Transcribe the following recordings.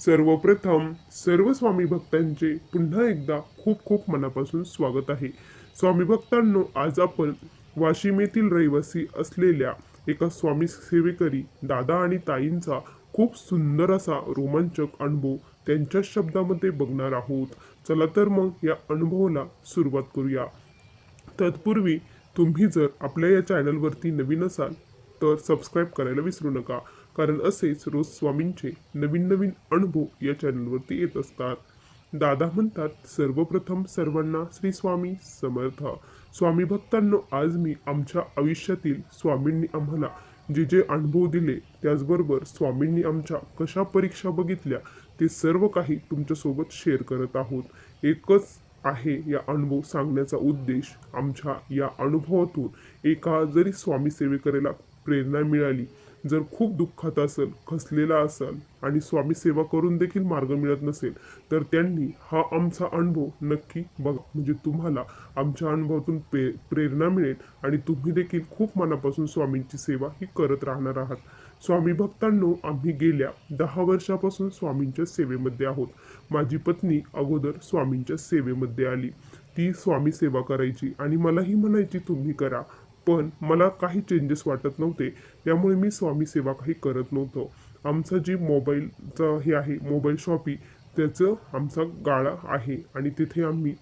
सर्वप्रथम सर्व स्वामी भक्तांचे पुन्हा एकदा खूप खूप मनापासून स्वागत आहे. स्वामी भक्तांनो आज आपण वाशिम येथील रहिवासी असलेल्या एका स्वामी सेवेकरी दादा आणि ताईंचा खूप सुंदर असा रोमांचक अनुभव त्यांच्या शब्दामध्ये बघणार आहोत. चला तर मग या अनुभवाला सुरुवात करूया. तत्पूर्वी तुम्ही जर आपल्या या चॅनलवरती नवीन असाल तर सबस्क्राईब करायला विसरू नका. कारण असेच रोज स्वामींचे नवीन नवीन अनुभव या चॅनलवरती येत असतात. दादा म्हणतात सर्वप्रथम सर्वांना श्री स्वामी समर्थ. स्वामी भक्तांनो आज मी आमच्या आयुष्यातील स्वामींनी आम्हाला जे जे अनुभव दिले त्याचबरोबर स्वामींनी आमच्या कशा परीक्षा बघितल्या ते सर्व काही तुमच्यासोबत शेअर करत आहोत. एकच आहे या अनुभव सांगण्याचा उद्देश आमच्या या अनुभवातून एका जरी स्वामी सेवेकरेला प्रेरणा मिळाली जर खूप दुःखात असेल खसलेला असेल आणि स्वामी सेवा करून देखील मार्ग मिळत नसेल तर त्यांनी हा आमचा अनुभव नक्की बघा. म्हणजे तुम्हाला आमच्या अनुभवातून प्रे प्रेरणा मिळेल आणि तुम्ही देखील खूप मनापासून स्वामींची सेवा ही करत राहणार आहात. स्वामी भक्तांनो आम्ही गेल्या दहा वर्षापासून स्वामींच्या सेवेमध्ये आहोत. माझी पत्नी अगोदर स्वामींच्या सेवेमध्ये आली. ती स्वामी सेवा करायची आणि मलाही म्हणायची तुम्ही करा. पण मला काही चेंजेस वाटत नव्हते. त्यामुळे मी स्वामी सेवा काही करत नव्हतो. आमचं जी मोबाईलचं हे आहे मोबाईल शॉपी त्याचं आमचा गाळा आहे आणि तिथे आम्ही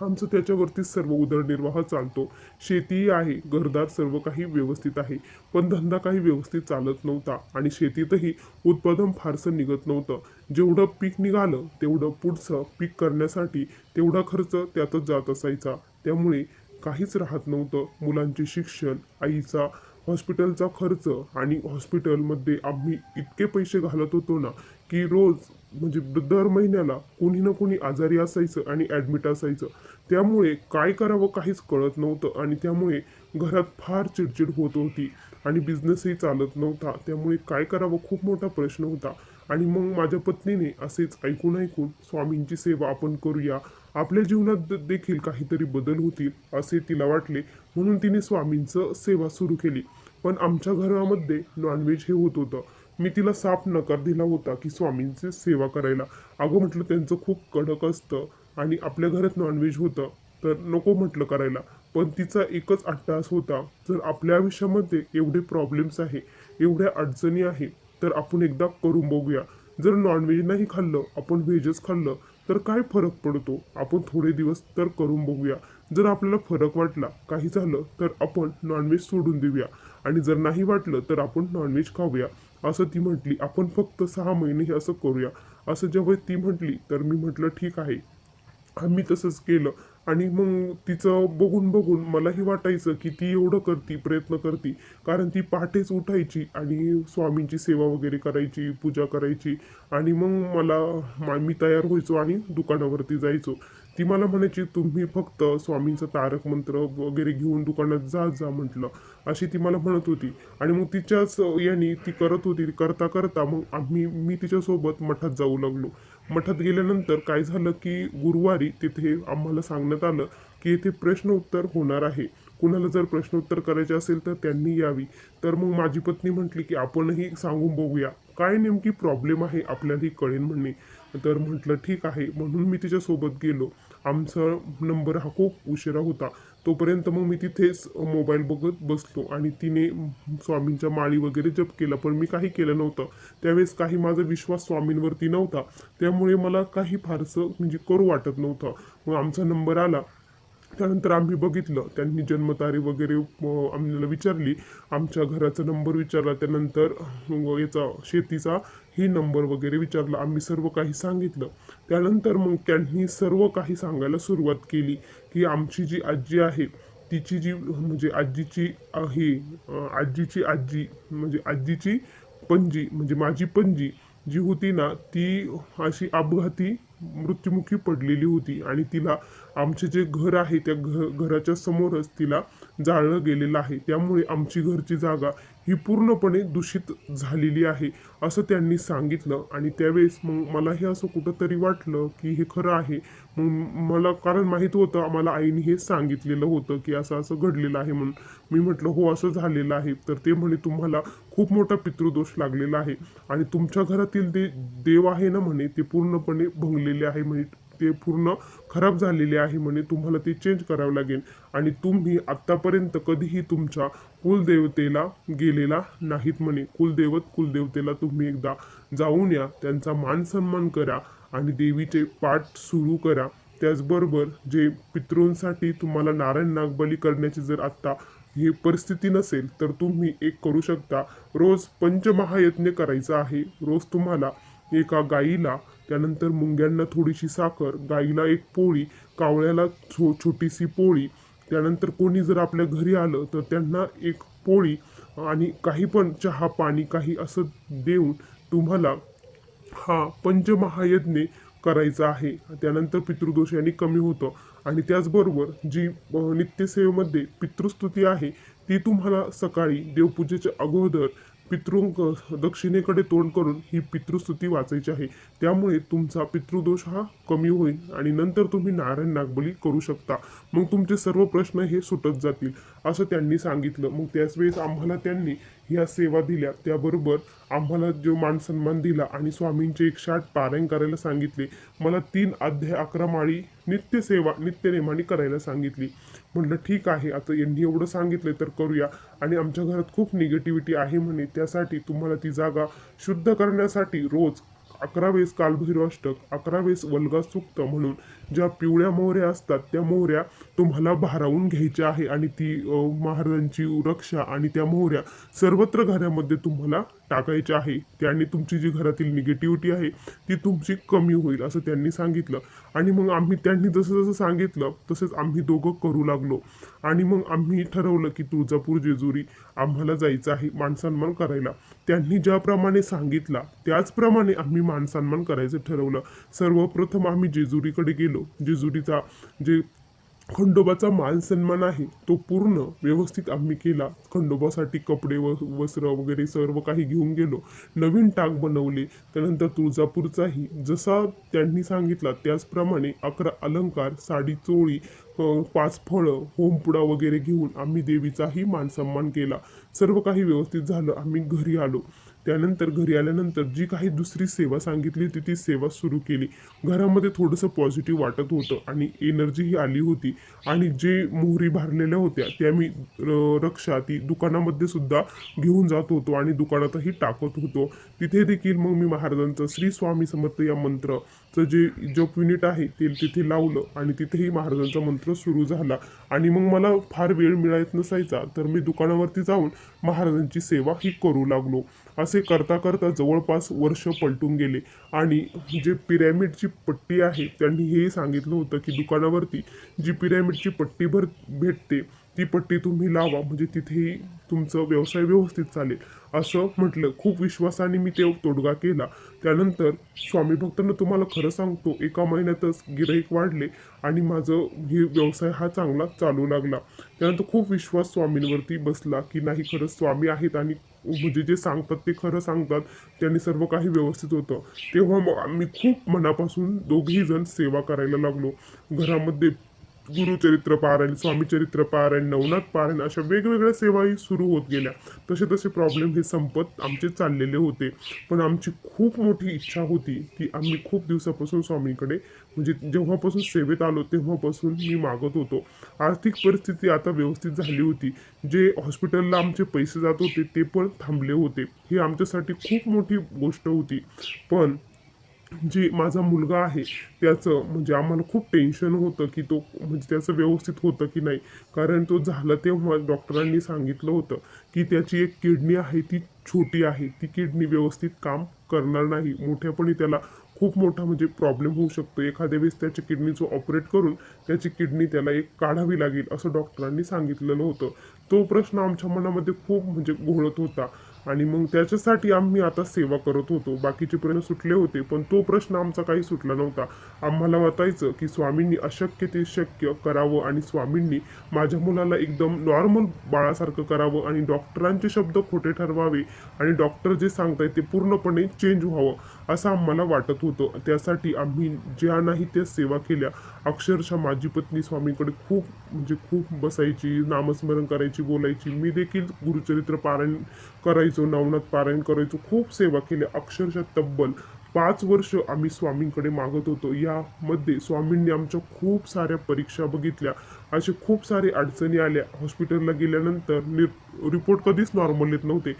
आमचं त्याच्यावरती सर्व उदरनिर्वाह चालतो. शेतीही आहे घरदार सर्व काही व्यवस्थित आहे. पण धंदा काही व्यवस्थित चालत नव्हता आणि शेतीतही उत्पादन फारसं निघत नव्हतं. जेवढं पीक निघालं तेवढं पुढचं पीक करण्यासाठी तेवढा खर्च त्यातच जात असायचा. त्यामुळे काहीच राहत नव्हतं. मुलांचे शिक्षण आईचा हॉस्पिटलचा खर्च आणि हॉस्पिटलमध्ये आम्ही इतके पैसे घालत होतो ना की रोज म्हणजे दर महिन्याला कोणी ना कोणी आजारी असायचं आणि ॲडमिट असायचं. त्यामुळे काय करावं काहीच कळत नव्हतं आणि त्यामुळे घरात फार चिडचिड होत होती आणि बिझनेसही चालत नव्हता. त्यामुळे काय करावं खूप मोठा प्रश्न होता. आणि मग माझ्या पत्नीने असेच ऐकून ऐकून स्वामींची सेवा आपण करूया. आपल्या जीवनात देखील काहीतरी बदल होतील असे तिला वाटले. म्हणून तिने स्वामींचं सेवा सुरू केली. पण आमच्या घरामध्ये नॉनव्हेज हे होत होतं. मी तिला साफ नकार दिला होता की स्वामींची सेवा करायला. अगं म्हटलं त्यांचं खूप कडक असतं आणि आपल्या घरात नॉनव्हेज होतं तर नको म्हटलं करायला. पण तिचा एकच अट्टास होता जर आपल्या आयुष्यामध्ये एवढे प्रॉब्लेम्स आहे एवढ्या अडचणी आहे तर आपण एकदा करून बघूया. जर नॉनव्हेज नाही खाल्लं आपण व्हेजच खाल्लं तर काय फरक पडतो? आपण थोडे दिवस तर करून बघूया. जर आपल्याला फरक वाटला काही झालं तर आपण नॉनव्हेज सोडून देऊया. आणि जर नाही वाटलं तर आपण नॉनव्हेज खाऊया. असं ती म्हटली आपण फक्त सहा महिने हे असं करूया. असं जेव्हा ती म्हटली तर मी म्हटलं ठीक आहे. आम्ही तसंच केलं. आणि मग तिचं बघून बघून मलाही वाटायचं की ती एवढं करती प्रयत्न करती. कारण ती पहाटेच उठायची आणि स्वामींची सेवा वगैरे करायची पूजा करायची. आणि मग मला मा- मी तयार व्हायचो आणि दुकानावरती जायचो. ती मला म्हणायची तुम्ही फक्त स्वामींचं तारक मंत्र वगैरे घेऊन दुकानात जा जा म्हटलं. अशी ती मला म्हणत होती. आणि मग तिच्याच याने ती करत होती. करता करता मग आम्ही मी तिच्यासोबत मठात जाऊ लागलो. मठात गेल्यानंतर काय झालं की गुरुवारी तिथे आम्हाला सांगण्यात आलं की येथे प्रश्न उत्तर होणार आहे. कुणाला जर प्रश्न उत्तर करायचे असेल तर त्यांनी यावी. तर मग माझी पत्नी म्हटली की आपणही सांगून बघूया. काय नेमकी प्रॉब्लेम आहे आपल्यालाही कळेल म्हणणे. तर म्हटलं ठीक आहे. म्हणून मी तिच्यासोबत गेलो. आमचा नंबर हा खूप उशिरा होता. तोपर्यंत मग मी तिथेच मोबाईल बघत बसलो आणि तिने स्वामींच्या माळी वगैरे जप केला पण मी काही केलं नव्हतं. त्यावेळेस काही माझा विश्वास स्वामींवरती नव्हता. त्यामुळे मला काही फारसं म्हणजे करू वाटत नव्हतं. मग आमचा नंबर आला. त्यानंतर आम्ही बघितलं. त्यांनी जन्मतारीख वगैरे आम्हाला विचारली. आमच्या घराचा नंबर विचारला. त्यानंतर याचा शेतीचा ही नंबर वगैरे विचारला आम्ही सर्व काही सांगितलं. त्यानंतर मग त्यांनी सर्व काही सांगायला सुरुवात केली की आमची जी आजी आहे तिची जी म्हणजे आजीची आहे आजीची आजी म्हणजे आजीची पणजी म्हणजे माझी पणजी जी होती ना ती अशी अपघाती मृत्युमुखी पडलेली होती. आणि तिला आमचे जे घर आहे त्या घ घराच्या समोरच तिला जाळलं गेलेलं आहे. त्यामुळे आमची घरची जागा ही पूर्णपणे दूषित झालेली आहे असं त्यांनी सांगितलं. आणि त्यावेळेस मग मलाही असं कुठंतरी वाटलं की हे खरं आहे. मग मला कारण माहीत होतं आम्हाला आईने हे सांगितलेलं होतं की असं असं घडलेलं आहे म्हणून. मी म्हटलं हो असं झालेलं आहे. तर ते म्हणे तुम्हाला खूप मोठा पितृदोष लागलेला आहे आणि तुमच्या घरातील ते देव आहे ना म्हणे ते पूर्णपणे भंगलेले आहे. म्हणजे ते पूर्ण खराब झालेले आहे म्हणे. तुम्हाला ते चेंज करावं लागेल. आणि तुम्ही आत्तापर्यंत कधीही तुमच्या कुलदेवतेला गेलेला नाहीत म्हणे. कुलदैवत कुलदेवतेला तुम्ही एकदा जाऊन या. त्यांचा मान सन्मान करा आणि देवीचे पाठ सुरू करा. त्याचबरोबर जे पितृंसाठी तुम्हाला नारायण नागबली करण्याची जर आत्ता ही परिस्थिती नसेल तर तुम्ही एक करू शकता. रोज पंचमहायज्ञ करायचा आहे. रोज तुम्हाला एका गाईला त्यानंतर मुंग्यांना थोडीशी साखर गाईला एक पोळी कावळ्याला छो छोटीशी पोळी. त्यानंतर कोणी जर आपल्या घरी आलं तर त्यांना एक पोळी आणि काही पण चहा पाणी काही असं देऊन तुम्हाला हा पंचमहायज्ञ करायचा आहे. त्यानंतर पितृदोष यांनी कमी होतं. आणि त्याचबरोबर जी नित्यसेवेमध्ये पितृस्तुती आहे ती तुम्हाला सकाळी देवपूजेच्या अगोदर पितृंक दक्षिणेकडे तोंड करून ही पितृस्तुती वाचायची आहे. त्यामुळे तुमचा पितृदोष हा कमी होईल आणि नंतर तुम्ही नारायण नागबली करू शकता. मग तुमचे सर्व प्रश्न हे सुटत जातील असं त्यांनी सांगितलं. मग त्याच वेळेस आम्हाला त्यांनी ह्या सेवा दिल्या. त्याबरोबर आम्हाला जो मान सन्मान दिला आणि स्वामींचे एकशे आठ पारायण करायला सांगितले. मला तीन अध्याय अकरा माळी नित्यसेवा नित्यनेमाने करायला सांगितली. म्हणलं ठीक आहे आता यांनी एवढं सांगितलं तर करूया. आणि आमच्या घरात खूप निगेटिव्हिटी आहे म्हणे. त्यासाठी तुम्हाला ती जागा शुद्ध करण्यासाठी रोज अकरा वेळेस कालभैरवाष्टक अकरा वेळेस वल्गा सुक्त म्हणून ज्या पिवळ्या मोहऱ्या असतात त्या मोहऱ्या तुम्हाला भारावून घ्यायच्या आहे. आणि ती महाराजांची रक्षा आणि त्या मोहऱ्या सर्वत्र घरामध्ये तुम्हाला टाकायची आहे. त्याने तुमची जी घरातील निगेटिव्हिटी आहे ती तुमची कमी होईल असं त्यांनी सांगितलं. आणि मग आम्ही त्यांनी जसं जसं सांगितलं तसंच आम्ही दोघं करू लागलो. आणि मग आम्ही ठरवलं की तुळजापूर जेजुरी आम्हाला जायचं आहे मानसन्मान करायला. त्यांनी ज्याप्रमाणे सांगितला त्याचप्रमाणे आम्ही मानसन्मान करायचं ठरवलं. सर्वप्रथम आम्ही जेजुरीकडे गेलो. जेजुरीचा जे खंडोबाचा मान सन्मान आहे. तो पूर्ण व्यवस्थित आम्ही केला. खंडोबासाठी कपडे व वस्त्र वगैरे सर्व काही घेऊन गेलो. नवीन टाक बनवले. त्यानंतर तुळजापूरचाही. जसा त्यांनी सांगितला त्याचप्रमाणे अकरा अलंकार साडी चोळी पाच फळं होमपुडा वगैरे घेऊन आम्ही देवीचाही मान सन्मान केला. सर्व काही व्यवस्थित झालं. आम्ही घरी आलो. त्यानंतर घरी आल्यानंतर जी काही दुसरी सेवा सांगितली होती ती सेवा सुरू केली. घरामध्ये थोडंसं पॉझिटिव्ह वाटत होतं आणि एनर्जीही आली होती. आणि जे मोहरी भरलेल्या होत्या त्या मी रक्षा ती दुकानामध्ये सुद्धा घेऊन जात होतो आणि दुकानातही टाकत होतो. तिथे देखील मग मी महाराजांचं श्री स्वामी समर्थ या मंत्रचं जे जप युनिट आहे ते तिथे लावलं आणि तिथेही महाराजांचा मंत्र सुरू झाला. आणि मग मला फार वेळ मिळत नसायचा तर मी दुकानावरती जाऊन महाराजांची सेवा ही करू लागलो. असे करता करता जवळपास वर्ष पलटून गेले. आणि जे पिरॅमिडची पट्टी आहे त्यांनी हेही सांगितलं होतं की दुकानावरती जी पिरॅमिडची पट्टी भर भेटते ती पट्टी तुम्ही लावा. म्हणजे तिथेही तुमचं व्यवसाय व्यवस्थित चालेल. असं म्हटलं. खूप विश्वासाने मी ते तोडगा केला. त्यानंतर स्वामी भक्तांना तुम्हाला खरं सांगतो एका महिन्यातच गिराईक वाढले आणि माझं हे व्यवसाय हा चांगला चालू लागला. त्यानंतर खूप विश्वास स्वामींवरती बसला की नाही खरंच स्वामी आहेत आणि म्हणजे जे सांगतात ते खरं सांगतात. त्यांनी सर्व काही व्यवस्थित होतं. तेव्हा मग आम्ही खूप मनापासून दोघेही जण सेवा करायला लागलो. घरामध्ये गुरुचरित्र पारायण स्वामीचरित्र पारायण नवनाथ पारायण अशा वेगवेगळ्या सेवाही सुरू होत गेल्या. तसे तसे प्रॉब्लेम हे संपत आमचे चाललेले होते. पण आमची खूप मोठी इच्छा होती की आम्ही खूप दिवसापासून स्वामींकडे म्हणजे जेव्हापासून सेवेत आलो तेव्हापासून मी मागत होतो. आर्थिक परिस्थिती आता व्यवस्थित झाली होती. जे हॉस्पिटलला आमचे पैसे जात होते ते पण थांबले होते. ही आमच्यासाठी खूप मोठी गोष्ट होती. पण जे माझा मुलगा आहे त्याचं म्हणजे आम्हाला खूप टेन्शन होतं की तो म्हणजे त्याचं व्यवस्थित होतं की नाही. कारण तो झालं तेव्हा डॉक्टरांनी सांगितलं होतं की त्याची एक किडनी आहे ती छोटी आहे. ती किडनी व्यवस्थित काम करणार नाही. मोठ्यापणी त्याला खूप मोठा म्हणजे प्रॉब्लेम होऊ शकतो. एखाद्या वेळेस त्याच्या किडनीचं ऑपरेट करून त्याची किडनी त्याला एक काढावी लागेल असं डॉक्टरांनी सांगितलेलं होतं. तो प्रश्न आमच्या मनामध्ये खूप म्हणजे घोळत होता. आणि मग त्याच्यासाठी आम्ही आता सेवा करत होतो. बाकीचे प्रश्न सुटले होते पण तो प्रश्न आमचा काही सुटला नव्हता. आम्हाला वाटायचं की स्वामींनी अशक्य ते शक्य करावं आणि स्वामींनी माझ्या मुलाला एकदम नॉर्मल बाळासारखं करावं आणि डॉक्टरांचे शब्द खोटे ठरवावे आणि डॉक्टर जे सांगतायत ते पूर्णपणे चेंज व्हावं असं आम्हाला वाटत होतं. त्यासाठी आम्ही ज्या नाही त्या सेवा केल्या. अक्षरशः माझी पत्नी स्वामींकडे खूप म्हणजे खूप बसायची नामस्मरण करायची बोलायची. मी देखील गुरुचरित्र पारायण करायचं. नवनाथ पारायण करायचो. खूप सेवा केल्या अक्षरशः तब्बल पाच वर्ष आम्ही स्वामींकडे मागत होतो. यामध्ये स्वामींनी आमच्या खूप साऱ्या परीक्षा बघितल्या. असे खूप सारे अडचणी आल्या. हॉस्पिटलला गेल्यानंतर नि रिपोर्ट कधीच नॉर्मल येत नव्हते.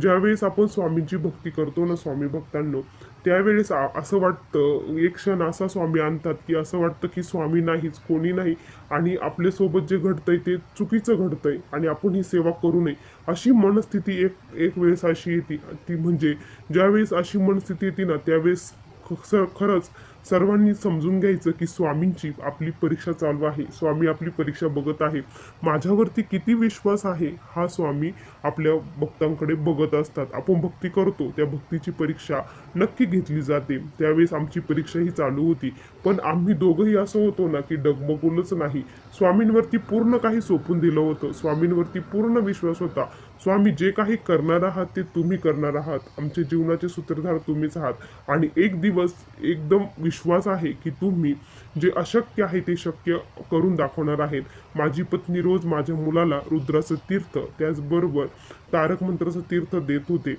ज्यावेळेस आपण स्वामींची भक्ती करतो ना स्वामी भक्तांनो त्यावेळेस असं वाटतं एक क्षण असा स्वामी आणतात की असं वाटतं की स्वामी नाहीच कोणी नाही. आणि आपल्यासोबत जे घडतंय ते चुकीचं घडतंय आणि आपण ही सेवा करू नये. अशी मनस्थिती एक एक वेळेस अशी येते. ती म्हणजे ज्यावेळेस अशी मनस्थिती येते ना त्यावेळेस ख- स- खरंच सर्वांनी समजून घ्यायचं की स्वामींची आपली परीक्षा चालू आहे. स्वामी आपली परीक्षा बघत आहे. माझ्यावरती किती विश्वास आहे हा स्वामी आपल्या भक्तांकडे बघत असतात. आपण भक्ती करतो त्या भक्तीची परीक्षा नक्की घेतली जाते. त्यावेळेस आमची परीक्षा ही चालू होती. पण आम्ही दोघंही असं होतो ना की डगमगुलच नाही. स्वामींवरती पूर्ण काही सोपून दिलं होतं. स्वामींवरती पूर्ण विश्वास होता. स्वामी जे काही करणार आहात ते तुम्ही करणार आहात. आमच्या जीवनाचे सूत्रधार तुम्हीच आहात. आणि एक दिवस एकदम विश्वास आहे की तुम्ही जे अशक्य आहे ते शक्य करून दाखवणार आहेत. माझी पत्नी रोज माझ्या मुलाला रुद्राचं तीर्थ त्याचबरोबर तारक मंत्राचं तीर्थ देत होते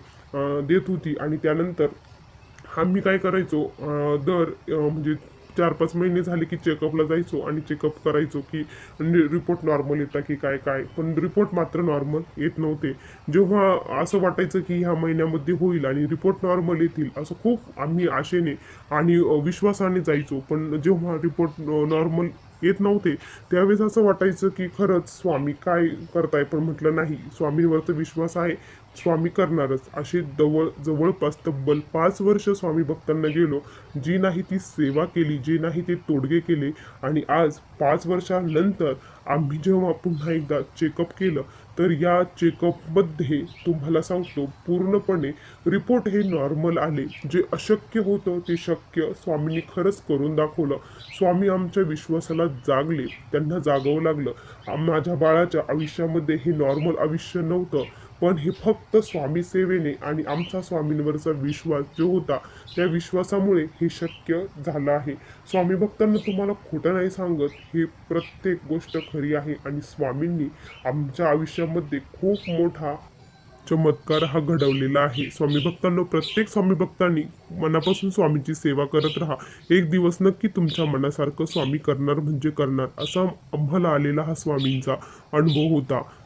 देत होती. आणि त्यानंतर आम्ही काय करायचो दर म्हणजे चार पाच महिने झाले की चेकअपला जायचो आणि चेकअप करायचो की रिपोर्ट नॉर्मल येता की काय काय. पण रिपोर्ट मात्र नॉर्मल येत नव्हते. जेव्हा असं वाटायचं की ह्या महिन्यामध्ये होईल आणि रिपोर्ट नॉर्मल येतील असं खूप आम्ही आशेने आणि विश्वासाने जायचो. पण जेव्हा रिपोर्ट नॉर्मल येत नव्हते त्यावेळेस असं वाटायचं की खरंच स्वामी काय करताय? पण म्हटलं नाही. स्वामींवरचा विश्वास आहे. स्वामी करणारच. असे जवळ जवळपास तब्बल पाच वर्ष स्वामी भक्तांना गेलो. जी नाही ती सेवा केली जे नाही ते तोडगे केले. आणि आज पाच वर्षानंतर आम्ही जेव्हा पुन्हा एकदा चेकअप केलं तर या चेकअपमध्ये तुम्हाला सांगतो पूर्णपणे रिपोर्ट हे नॉर्मल आले. जे अशक्य होतं ते शक्य स्वामींनी खरंच करून दाखवलं. स्वामी आमच्या विश्वासाला जागले. त्यांना जागवं लागलं. माझ्या बाळाच्या आयुष्यामध्ये हे नॉर्मल आयुष्य नव्हतं. पण हे फक्त स्वामी सेवेने आणि आमचा स्वामींवरचा विश्वास जो होता त्या विश्वासामुळे हे शक्य झालं आहे. स्वामी भक्तांना तुम्हाला खोटं नाही सांगत हे प्रत्येक गोष्ट खरी आहे आणि स्वामींनी आमच्या आयुष्यामध्ये खूप मोठा चमत्कार हा घडवलेला आहे. स्वामी भक्तांनो प्रत्येक स्वामी भक्तांनी मनापासून स्वामीची सेवा करत राहा. एक दिवस नक्की तुमच्या मनासारखं स्वामी करणार म्हणजे करणार असा आम्हाला आलेला हा स्वामींचा अनुभव होता.